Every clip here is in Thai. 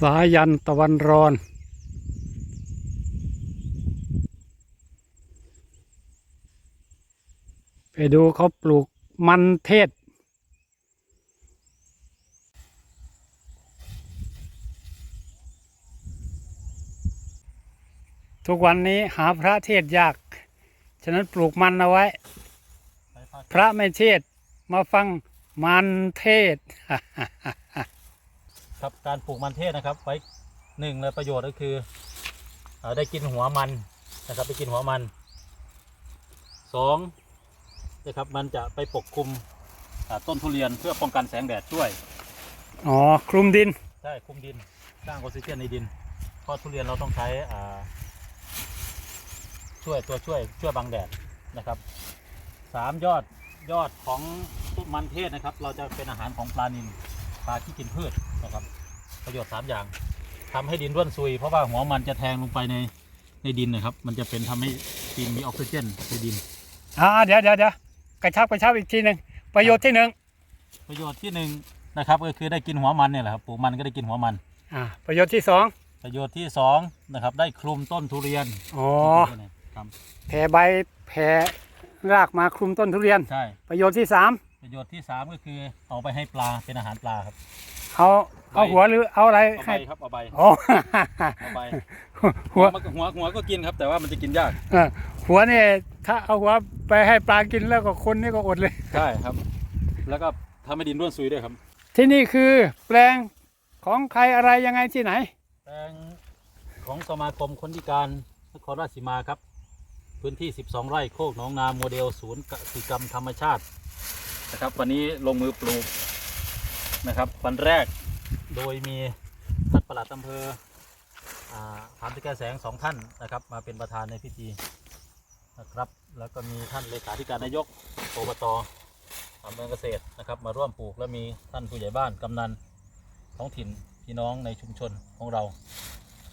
สายันตะวันรอน ไปดูเขาปลูกมันเทศ ทุกวันนี้หาพระเทศยาก ฉะนั้นปลูกมันเอาไว้ พระไม่เทศมาฟังมันเทศ ครับการปลูกมันเทศนะครับ ไว้หนึ่งเลยประโยชน์ก็คือเอ่อได้กินหัวมันนะครับไปกินหัวมันสองนะครับมันจะไปปกคลุมอ่าต้นทุเรียนเพื่อป้องกันแสงแดดด้วยอ๋อคลุมดินใช่คลุมดินสร้างออกซิเจนในดินเพราะทุเรียนเราต้องใช้อ่าช่วยตัวช่วยช่วยบังแดดนะครับสามยอดยอดของต้นมันเทศนะครับ เราจะเป็นอาหารของปลานิล ปลาที่กินพืชนะครับ ประโยชน์สามอย่างทำให้ดินร่วนซุย เพราะว่าหัวมันจะแทงลงไปในในดินนะครับ มันจะเป็นทำให้ดินมีออกซิเจนในดิน อ่าเดี๋ยวเดี๋ยวเดี๋ยวกระชับกระชับอีกทีหนึ่งประโยชน์ที่หนึ่งประโยชน์ที่หนึ่งนะครับก็คือได้กินหัวมันเนี่ยแหละครับปลูกมันก็ได้กินหัวมัน อ่า ประโยชน์ที่สองประโยชน์ที่สองนะครับ ได้คลุมต้นทุเรียนอ๋อครับแผ่ใบแผ่รากมาคลุมต้นทุเรียนใช่ประโยชน์ที่สาม ประโยชน์ที่สามก็คือเอาไปให้ปลาเป็นอาหารปลาครับ เอาเอาใบหัวหรือเอาอะไรเอาใบให้ครับเอาใบอ๋อเอาใบหัวมันก็หัวหัวก็กินครับ แต่ว่ามันจะกินยากเออหัวเนี่ยถ้าเอาหัวไปให้ปลากินแล้วก็คนนี่ก็อดเลย ใช่ครับ แล้วก็ทำให้ดินร่วนซุยด้วยครับที่นี่คือแปลงของใครอะไรยังไงที่ไหน แปลงของสมาคมคนพิการนครราชสีมาครับ พื้นที่ 12 ไร่โคกหนองนาโมเดลศูนย์กสิกรรมธรรมชาติ นะครับ วันนี้ลงมือปลูกนะครับ วันแรกโดยมีท่านปลัดอำเภออ่าถามตะแกแสงสองท่านนะครับ มาเป็นประธานในพิธีนะครับ แล้วก็มีท่านเลขาธิการนายกอบตอำเภอเกษตรนะครับ มาร่วมปลูกและมีท่านผู้ใหญ่บ้านกำนันท้องถิ่นพี่น้องในชุมชนของเรา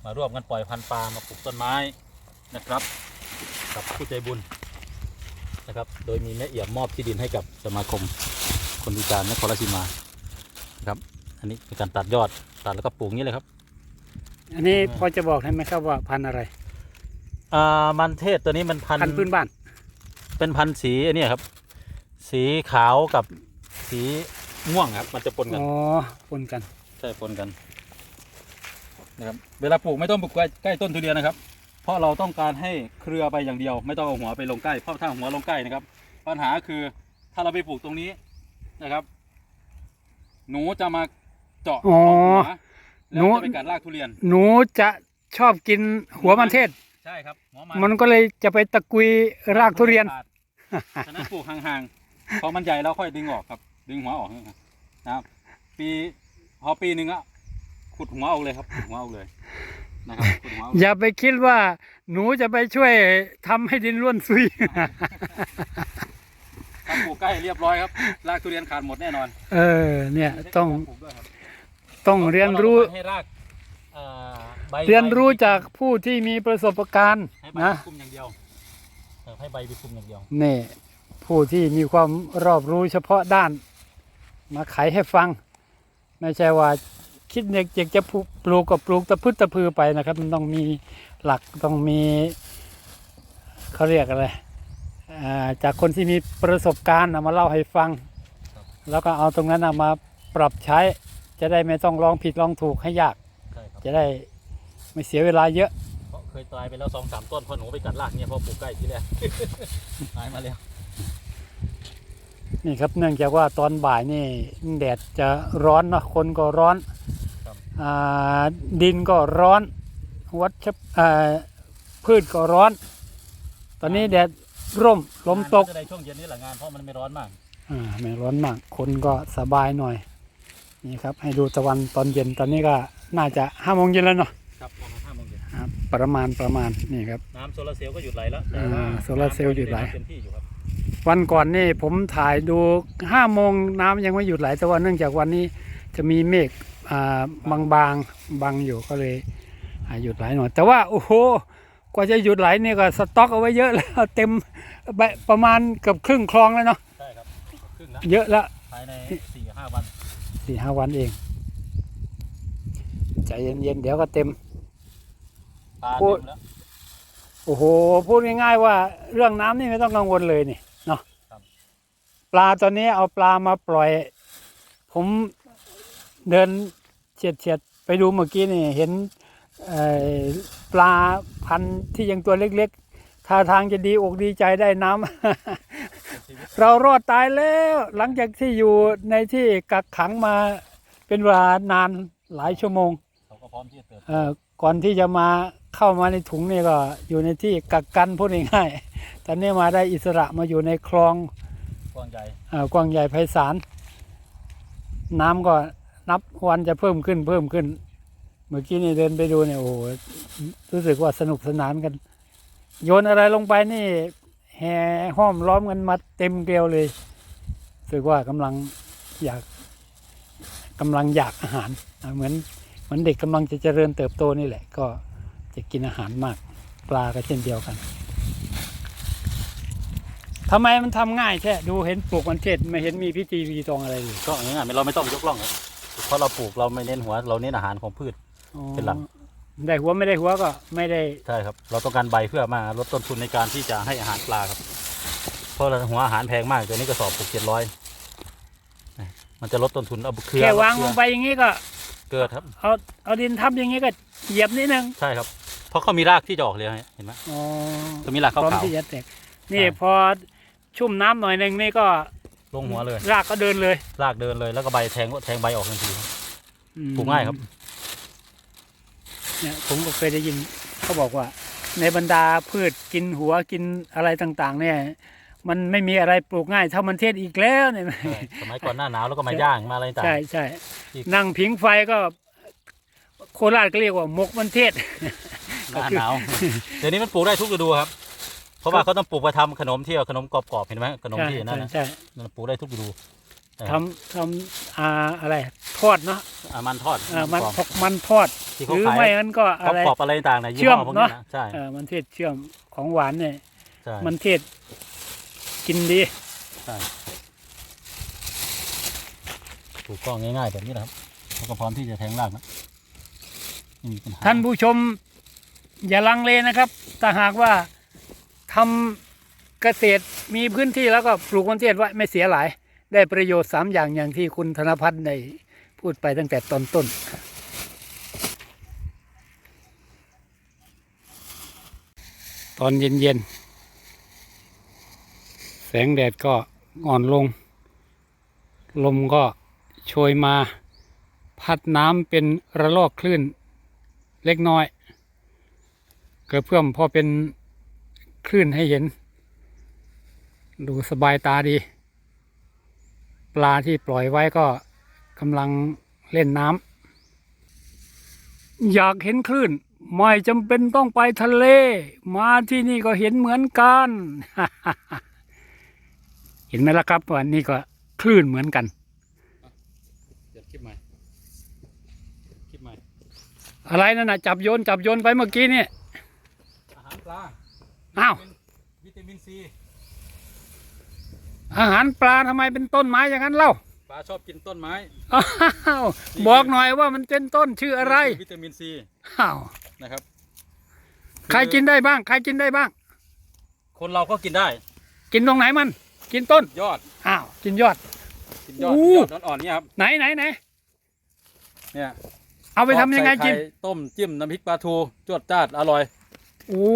มาร่วมกันปล่อยพันธุ์ปลามาปลูกต้นไม้นะครับ กับผู้ใจบุญ นะครับ โดยมีแม่เอี่ยมมอบที่ดินให้กับสมาคมคนพิการนครราชสีมานะครับ อันนี้เป็นการตัดยอดตัดแล้วก็ปลูกอย่างนี้เลยครับ อันนี้อืมพอจะบอกได้ไหมครับว่าพันธุ์อะไร อ่ามันเทศตัวนี้มันพันพันธุ์พื้นบ้าน เป็นพันธุ์สีอันนี้ครับ สีขาวกับสีม่วงครับ มันจะปนกัน อ๋อปนกัน ใช่ปนกันนะครับ เวลาปลูกไม่ต้องปลูกใกล้ใกล้ต้นทุเรียนนะครับ เพราะเราต้องการให้เครือไปอย่างเดียว ไม่ต้องเอาหัวไปลงใกล้เพราะถ้าหัวลงใกล้นะครับ ปัญหาคือถ้าเราไปปลูกตรงนี้นะครับ หนูจะมาเจาะอ๋อเอาหัวแล้วหนูจะไปกัดรากทุเรียน หนูจะชอบกินหัวมันเทศ ใช่ครับหัวมันก็เลยจะไปตะกุยรากทุเรียนฉะนั้นปลูกห่างๆพอมันใหญ่แล้วค่อยดึงออกครับ ดึงหัวออกนะครับ ปีพอปีหนึ่งอะขุดหัวออกเลยครับขุดหัวออกเลย นะครับขุดหัวออกเลยอย่าไปคิดว่าหนูจะไปช่วยทำให้ดินร่วนซุย ถ้าปลูกใกล้เรียบร้อยครับรากทุเรียนขาดหมดแน่นอนเออ เนี่ยต้องปลูกด้วยครับต้องเรียนรู้ ให้รากเอ่อใบเรียนรู้จากผู้ที่มีประสบการณ์ให้ใบนะไปคุมอย่างเดียวเออให้ใบไปคุมอย่างเดียว นี่ผู้ที่มีความรอบรู้เฉพาะด้าน มาไขให้ฟัง ไม่ใช่ว่า คิดอยากอยากจะปลูกก็ปลูกตะพืชตะพือไปนะครับ มันต้องมีหลักต้องมีเขาเรียกอะไรอ่าจากคนที่มีประสบการณ์น่ะมาเล่าให้ฟัง แล้วก็เอาตรงนั้นน่ะมาปรับใช้ จะได้ไม่ต้องลองผิดลองถูกให้ยากใช่ครับจะได้ไม่เสียเวลาเยอะเพราะเคยตายไปแล้วสองสามต้นเพราะหนูไปกัดรากเนี่ยเพราะปลูกใกล้ทีแรกตายมาแล้วนี่ครับเนื่องจากว่าตอนบ่ายนี่แดดจะร้อนเนาะคนก็ร้อนครับอ่า ดินก็ร้อน วัชอ่าพืชก็ร้อน ตอนนี้แดดร่มลมตกงานจะได้ช่วงเย็นนี่แหละงานเพราะมันไม่ร้อนมากอ่าไม่ร้อนมากคนก็สบายหน่อย นี่ครับ ให้ดูตะวันตอนเย็นตอนนี้ก็น่าจะห้าโมงเย็นแล้วเนาะครับประมาณห้าโมงเย็นครับประมาณประมาณนี่ครับน้ำโซลาร์เซลล์ก็หยุดไหลแล้วแต่ว่าอ่าโซลาร์เซลล์หยุดไหลเต็มที่อยู่ครับวันก่อนนี่ผมถ่ายดูห้าโมงน้ำยังไม่หยุดไหลแต่ว่าเนื่องจากวันนี้จะมีเมฆอ่า บางบางๆบังอยู่ก็เลยอ่าหยุดไหลหน่อย แต่ว่าโอ้โหกว่าจะหยุดไหลนี่ก็สต็อกเอาไว้เยอะแล้วเต็มไปประมาณเกือบครึ่งคลองแล้วเนาะใช่ครับครึ่งละเยอะแล้วภายในสี่ห้าวันสี่ห้าวันเองใจเย็นๆเดี๋ยวก็เต็มปลาโอ้เต็มแล้วโอ้โหพูดง่ายๆว่าเรื่องน้ำนี่ไม่ต้องกังวลเลยนี่เนาะครับปลาตอนนี้เอาปลามาปล่อย ผม เดินเฉียดเฉียดๆไปดูเมื่อกี้นี่เห็นเอ่อปลาพันธุ์ที่ยังตัวเล็กๆท่าทางจะดีอกดีใจได้น้ำ เรารอดตายแล้ว หลังจากที่อยู่ในที่กักขังมาเป็นเวลานานหลายชั่วโมงเขาก็พร้อมที่จะเติบโตเอ่อก่อนที่จะมาเข้ามาในถุงนี่ก็อยู่ในที่กักกันพูดง่ายๆตอนนี้มาได้อิสระมาอยู่ในคลองกว้างใหญ่เอ่อกว้างใหญ่ไพศาลน้ำก็ นับวันจะเพิ่มขึ้นเพิ่มขึ้น เมื่อกี้นี่เดินไปดูเนี่ยโอ้โหรู้สึกว่าสนุกสนานกัน โยนอะไรลงไปนี่แห่ห้อมล้อมกันมาเต็มเกลียวเลยรู้สึกว่ากำลังอยากกำลังอยากอาหารเหมือนเหมือนเด็กกำลังจะเจริญเติบโตนี่แหละ ก็จะกินอาหารมากปลาก็เช่นเดียวกันทำไมมันทำง่ายแท้ดูเห็นปลูกมันเทศไม่เห็นมีพิธีรีตองอะไรเลยก็ง่ายๆเราไม่ต้องยกล่องครับ เพราะเราปลูกเราไม่เน้นหัว เราเน้นอาหารของพืชอ๋อเป็นหลัก ได้หัวไม่ได้หัวก็ไม่ได้ ใช่ครับ เราต้องการใบเพื่อมาลดต้นทุนในการที่จะให้อาหารปลาครับ เพราะเราหัวอาหารแพงมากตัวนี้กระสอบปลูกเจ็ดร้อยมันจะลดต้นทุนเอาเครือแค่วางเคลรืองไปอย่างนี้ก็ เกิดครับ เอาเอาดินทับอย่างนี้ก็เหยียบนิดนึง ใช่ครับ เพราะเขามีรากที่จะออกเลยเห็นไหมอ๋อเขามีรากพร้อมขาวที่จะแตกนี่ใช่พอชุ่มน้ำหน่อยหนึ่งนี่ก็ๆ ลงหัวเลย รากก็เดินเลยรากเดินเลยแล้วก็ใบแทงแทงใบออกทันทีครับอืมปลูกง่ายครับ เนี่ยผมก็เคยได้ยินเขาบอกว่า ในบรรดาพืชกินหัวกินอะไรต่างๆ เนี่ย มันไม่มีอะไรปลูกง่ายเท่ามันเทศอีกแล้วเนี่ยใช่สมัยก่อนหน้าหนาวแล้วก็มาย่างมาอะไรต่างใช่ใช่อีกนั่งผิงไฟก็ โคราชก็เรียกว่าหมกมันเทศหน้าหนาวเดี๋ยวนี้มันปลูกได้ทุกฤดูครับ เพราะว่าเขาต้องปลูกไปทำขนมที่เอาขนมกรอบๆเห็นไหมขนมใช่ที่นั่นนะใช่มันปลูกได้ทุกฤดูทำทำอ่าอะไรทอดเนาะอ่ามันทอดอ่ามันกรอบพกมันทอดที่หเขารือขายไม่งั้นก็กอะไรรอบๆอะไรต่างๆนะเชื่อมพวกเนอะใช่เออมันเทศเชื่อมของหวานเนี่ยใช่มันเทศกินดีปลูกก็ง่ายๆแบบนี้นะครับแล้วก็พร้อมที่จะแทงรากนะไม่มีปัญหาท่านผู้ชมอย่าลังเลนะครับถ้าหากว่า ทำเกษตรมีพื้นที่แล้วก็ปลูกมันเทศไว้ไม่เสียหลาย ได้ประโยชน์สามอย่างอย่างที่คุณธนพัฒน์ได้พูดไปตั้งแต่ตอนต้นตอนเย็นๆ แสงแดดก็อ่อนลง ลมก็โชยมา พัดน้ำเป็นระลอกคลื่นเล็กน้อยเกิดเพื่อมพอเป็น คลื่นให้เห็น ดูสบายตาดี ปลาที่ปล่อยไว้ก็กำลังเล่นน้ำอยากเห็นคลื่น ไม่จำเป็นต้องไปทะเล มาที่นี่ก็เห็นเหมือนกัน เห็นไหมล่ะครับว่านี่ก็คลื่นเหมือนกันเดี๋ยวคลิปใหม่คลิปใหม่อะไรนั่นน่ะจับโยนจับโยนไปเมื่อกี้นี่อาหารปลา อ้าว วิตามินซีอาหารปลาทำไมเป็นต้นไม้อย่างนั้นเล่าปลาชอบกินต้นไม้ อ้าวบอกหน่อยว่ามันเป็นต้นชื่ออะไรคืวิตามินซีอ้าวนะครับใครกินได้บ้าง ใครกินได้บ้าง คนเราก็กินได้ กินตรงไหนมัน กินต้นยอดอ้าวกินยอด กินยอดอู้ ยอดอ่อนๆเนี่ยครับไหนไหนไหนเนี่ยเอาไปทำยังไงกิน ใส่ข่ต้มจิ้มน้ำพริกปลาทูจวดจ้าดอร่อย โอ้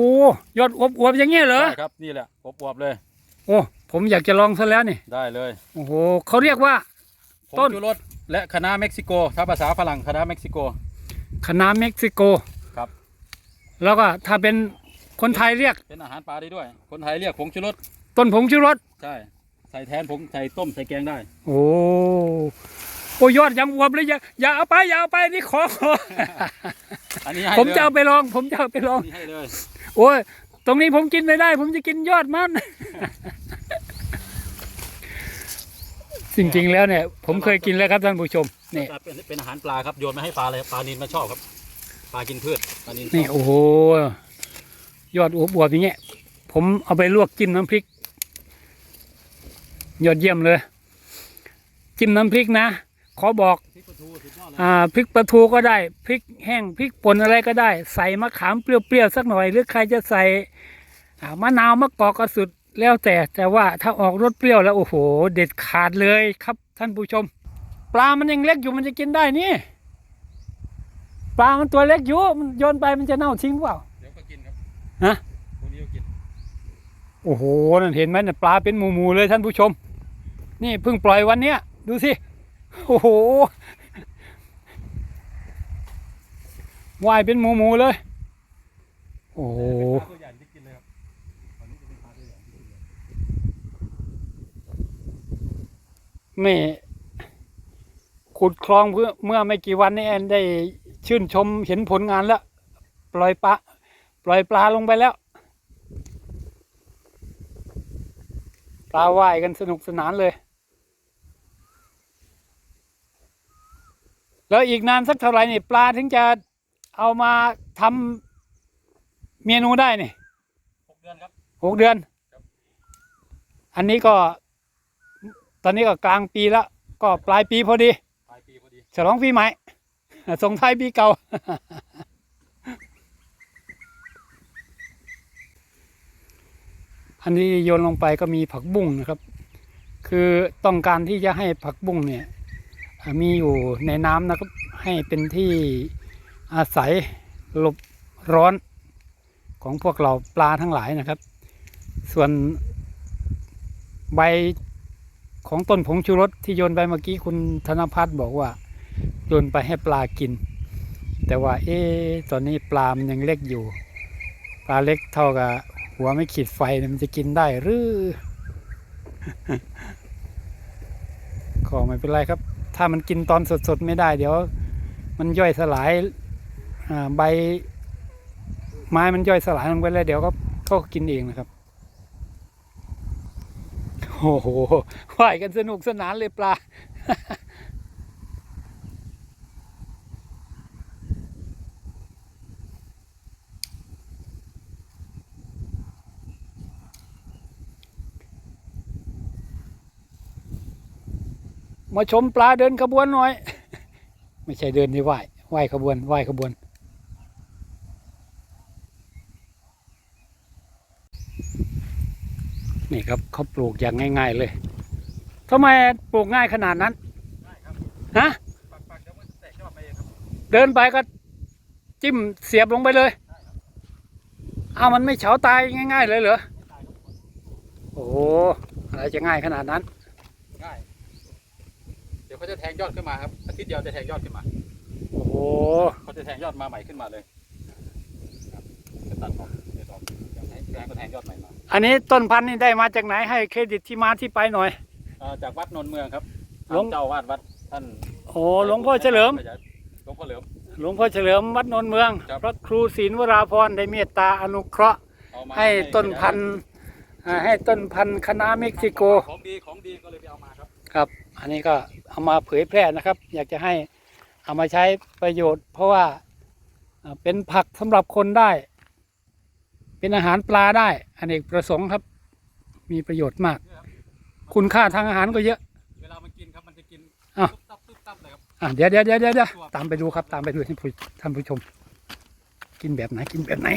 ยอดอวบอวบๆอย่างเงี้ยเหรอใช่ครับนี่แหละอบอวบๆเลย โอ้ผมอยากจะลองซะแล้วนี่ได้เลยโอ้โหเขาเรียกว่าผงต้นชูรสและคณะน้าเม็กซิโก ถ้าภาษาฝรั่งคณะน้าเม็กซิโกคณะเม็กซิโกครับ แล้วก็ถ้าเป็นคนไทยเรียกเป็นอาหารปลาได้ด้วย คนไทยเรียกผงชูรสต้นผงชูรสใช่ ใส่แทนผงใส่ต้มใส่แกงได้ โอ้ โอ้ยอดยังอวบเลยอย่าอย่าเอาไปอย่าเอาไปนี่ขอขออันนี้ให้ผมเลยจะเอาไปลอง ผมจะเอาไปลอง นี่ให้เลยโอ้ยตรงนี้ผมกินไม่ได้ ผมจะกินยอดมัน จริงๆแล้วเนี่ย ผมเคยกินแล้วครับท่านผู้ชมนี่เป็นเป็นอาหารปลาครับโยนมาให้ปลาเลยปลานินมาชอบครับ ปลากินพืชปลานินชอบนี่โอ้โหยอดอวบๆอย่างเงี้ย ผมเอาไปลวกจิ้มน้ำพริก ยอดเยี่ยมเลย จิ้มน้ำพริกนะ ขอบอกพริกปลาทูสุดยอดเลยอ่าพริกปลาทูก็ได้พริกแห้งพริกป่นอะไรก็ได้ ใส่มะขามเปรี้ยวๆสักหน่อย หรือใครจะใส่อ่ามะนาวมะกอกก็สุดแล้วแต่แต่ว่าถ้าออกรสเปรี้ยวแล้วโอ้โห เด็ดขาดเลยครับท่านผู้ชม ปลามันยังเล็กอยู่มันจะกินได้นี่ปลามันตัวเล็กอยู่มันโยนไปมันจะเน่าทิ้งเปล่าเดี๋ยวก็กินครับฮะพวกนี้ก็กินโอ้โหนั่นเห็นไหมน่ะปลาเป็นหมูๆเลยท่านผู้ชม นี่เพิ่งปล่อยวันเนี้ยดูสิ โอ้โหว่ายเป็นหมูๆเลย โอ้โหปลาตัวใหญ่เลยครับตอนนี้จะเป็นปลาตัวใหญ่ที่กินเลยนี่ขุดคลองเพื่อเมื่อไม่กี่วันนี้แอนได้ชื่นชมเห็นผลงานแล้ว ปล่อยปลาปล่อยปลาลงไปแล้ว ปลาว่ายกันสนุกสนานเลย แล้วอีกนานสักเท่าไหร่นี่ปลาถึงจะเอามาทำเมนูได้นี่หกเดือนครับหกเดือนครับอันนี้ก็ ตอนนี้ก็กลางปีแล้ว ก็ปลายปีพอดีปลายปีพอดีฉลองปีใหม่ส่งท้ายปีเก่า อันนี้โยนลงไปก็มีผักบุ้งนะครับ คือต้องการที่จะให้ผักบุ้งเนี่ยอ่า มีอยู่ในน้ำนะครับ ให้เป็นที่อาศัยหลบร้อนของพวกเราปลาทั้งหลายนะครับ ส่วนใบของต้นผงชูรสที่โยนไปเมื่อกี้คุณธนพัฒน์บอกว่า โยนไปให้ปลากิน แต่ว่า เอ๊ะตอนนี้ปลามันยังเล็กอยู่ ปลาเล็กเท่ากับหัวไม่ขีดไฟมันจะกินได้หรือก็ไม่เป็นไรครับ ถ้ามันกินตอนสดๆไม่ได้ เดี๋ยว มันย่อยสลายใบ ไม้มันย่อยสลายลงไปแล้ว เดี๋ยวก็ก็กินเองนะครับโอ้โหว่ายกันสนุกสนานเลยปลา มาชมปลาเดินขบวนหน่อย ไม่ใช่เดินที่ไหวไหวขบวนไหวขบวน นี่ครับเขาปลูกอย่างง่าย ๆ เลยทำไมปลูกง่ายขนาดนั้นฮะเดินไปก็จิ้มเสียบลงไปเลย เอามันไม่เฉาตายง่าย ๆ เลยเหรอ โอ้อะไรจะง่ายขนาดนั้น เดี๋ยวเขาจะแทงยอดขึ้นมาครับอาทิตย์เดียวจะแทงยอดขึ้นมาโอ้โหเขาจะแทงยอดมาใหม่ขึ้นมาเลยครับจะตัดออกเดี๋ยวออกอยากให้แทงก็แทงยอดใหม่มาอันนี้ต้นพันธุ์นี่ได้มาจากไหนให้เครดิตที่มาที่ไปหน่อย เอ่อจากวัดนนท์เมืองครับหลวง ท่านเจ้าวาดวัดท่านโอ้หลวงพ่อเฉลิม หลวงพ่อเหลิม หลวงพ่อเฉลิมวัดนนท์เมืองครับ พระครูศิลวราพรได้เมตตาอนุเคราะห์เอามาให้ต้นพันธุ์อ่าให้ต้นพันธุ์คณะเม็กซิโก ของดีของดีก็เลยไปเอามาครับ ครับ อันนี้ก็เอามาเผยแพร่นะครับ อยากจะให้เอามาใช้ประโยชน์ เพราะว่าอ่าเป็นผักสำหรับคนได้ เป็นอาหารปลาได้อเนกประสงค์ครับ มีประโยชน์มาก คุณค่าทางอาหารก็เยอะเวลามันกินครับมันจะกินอ้าวตุ๊บตับตุ๊บตับเลยครับอะเดี๋ยวเดี๋ยวเดี๋ยวเดี๋ยวเดี๋ยวตามไปดูครับ ตามไปดูท่านผู้ท่านผู้ชม กินแบบไหนกินแบบไหน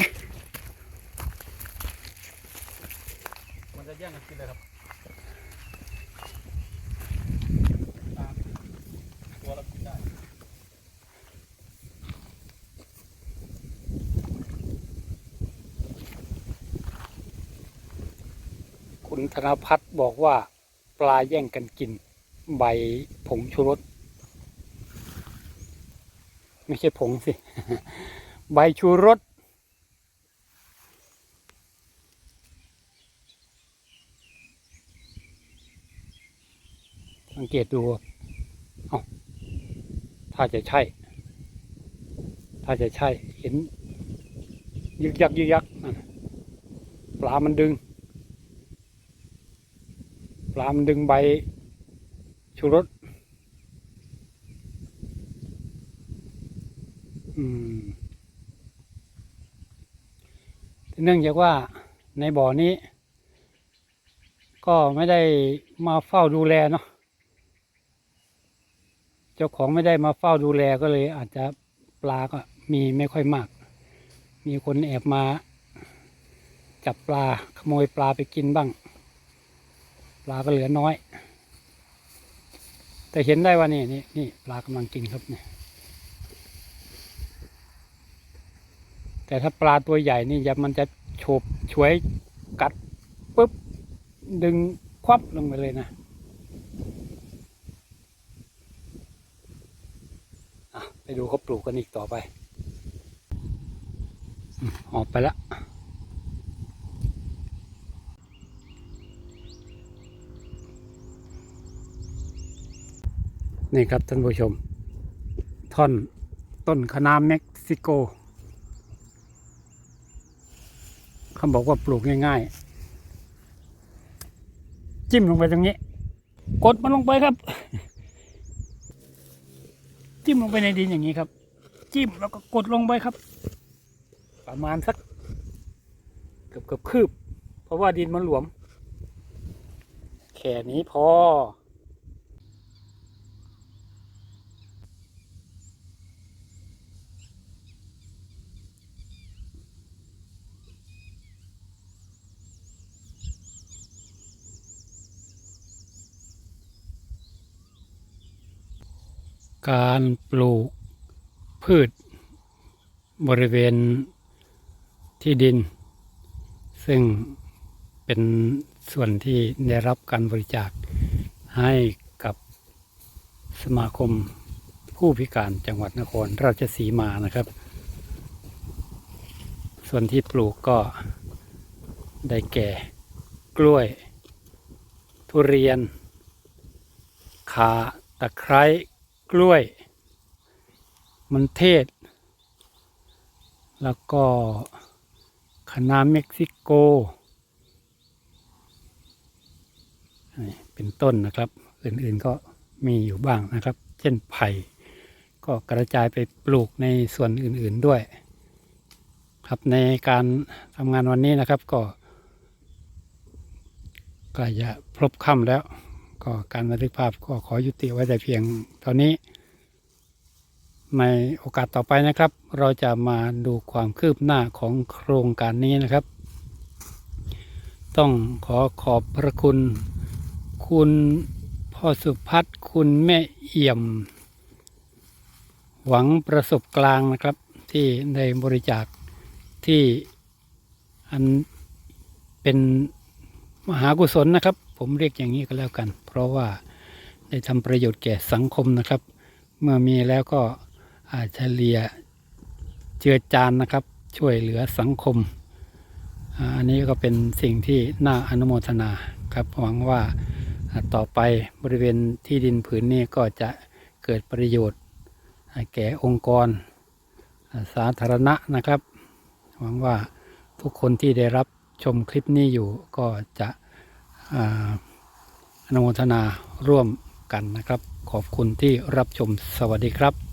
มันจะแย่งกันกินเลยครับตามตัวเรากินได้ คุณธนพัฒน์บอกว่าปลาแย่งกันกิน ใบผงชูรส ไม่ใช่ผงสิ ใบชูรส สังเกตดู เอาถ้าจะใช่ ถ้าจะใช่ เห็น ยึกยัก ยึกยัก ปลามันดึง ปลามันดึงใบชูรสเนื่องจากว่าในบ่อนี้ ก็ไม่ได้มาเฝ้าดูแลเนาะเจ้าของไม่ได้มาเฝ้าดูแลก็เลย อาจจะปลาก็มีไม่ค่อยมาก มีคนแอบมา จับปลาขโมยปลาไปกินบ้าง ปลาก็เหลือน้อย แต่เห็นได้ว่านี่นี่นี่ปลากำลังกินครับเนี่ยแต่ถ้าปลาตัวใหญ่นี่จะมันจะโฉบฉวยกัดปุ๊บดึงควับลงไปเลยนะไปดูเขาปลูกกันอีกต่อไป อออกไปแล้ว นี่ครับท่านผู้ชม ท่อนต้นคะน้าเม็กซิโกเขาบอกว่าปลูกง่ายๆ จิ้มลงไปตรงนี้ กดมันลงไปครับ จิ้มลงไปในดินอย่างนี้ครับ จิ้มแล้วก็กดลงไปครับ ประมาณสักเกือบเกือบคืบ เพราะว่าดินมันหลวม แค่นี้พอ การปลูกพืช บริเวณที่ดิน ซึ่งเป็นส่วนที่ได้รับการบริจาคให้กับสมาคมผู้พิการจังหวัดนครราชสีมานะครับ ส่วนที่ปลูกก็ได้แก่ กล้วย ทุเรียนขาตะไคร้ กล้วย มันเทศ แล้วก็คะน้าเม็กซิโก เป็นต้นนะครับ อื่นๆก็มีอยู่บ้างนะครับ เช่นไผ่ ก็กระจายไปปลูกในส่วนอื่นๆด้วย ครับในการทำงานวันนี้นะครับก็ก็จะพลบค่ำแล้ว ก็การบันทึกภาพก็ขอยุติไว้แต่เพียงเท่านี้ ในโอกาสต่อไปนะครับ เราจะมาดูความคืบหน้าของโครงการนี้นะครับ ต้องขอขอบพระคุณ คุณพ่อสุพัฒน์คุณแม่เอี่ยม หวังประสบกลางนะครับที่ได้บริจาคที่อันเป็นมหากุศลนะครับ ผมเรียกอย่างนี้ก็แล้วกัน เพราะว่าได้ทำประโยชน์แก่สังคมนะครับ เมื่อมีแล้วก็อาจเฉลี่ยเจือจานนะครับ ช่วยเหลือสังคม อันนี้ก็เป็นสิ่งที่น่าอนุโมทนาครับหวังว่าต่อไปบริเวณที่ดินผืนนี้ก็จะเกิดประโยชน์ แก่องค์กร สาธารณะนะครับ หวังว่าทุกคนที่ได้รับชมคลิปนี้อยู่ก็จะอ่า อนุโมทนาร่วมกันนะครับ ขอบคุณที่รับชมสวัสดีครับ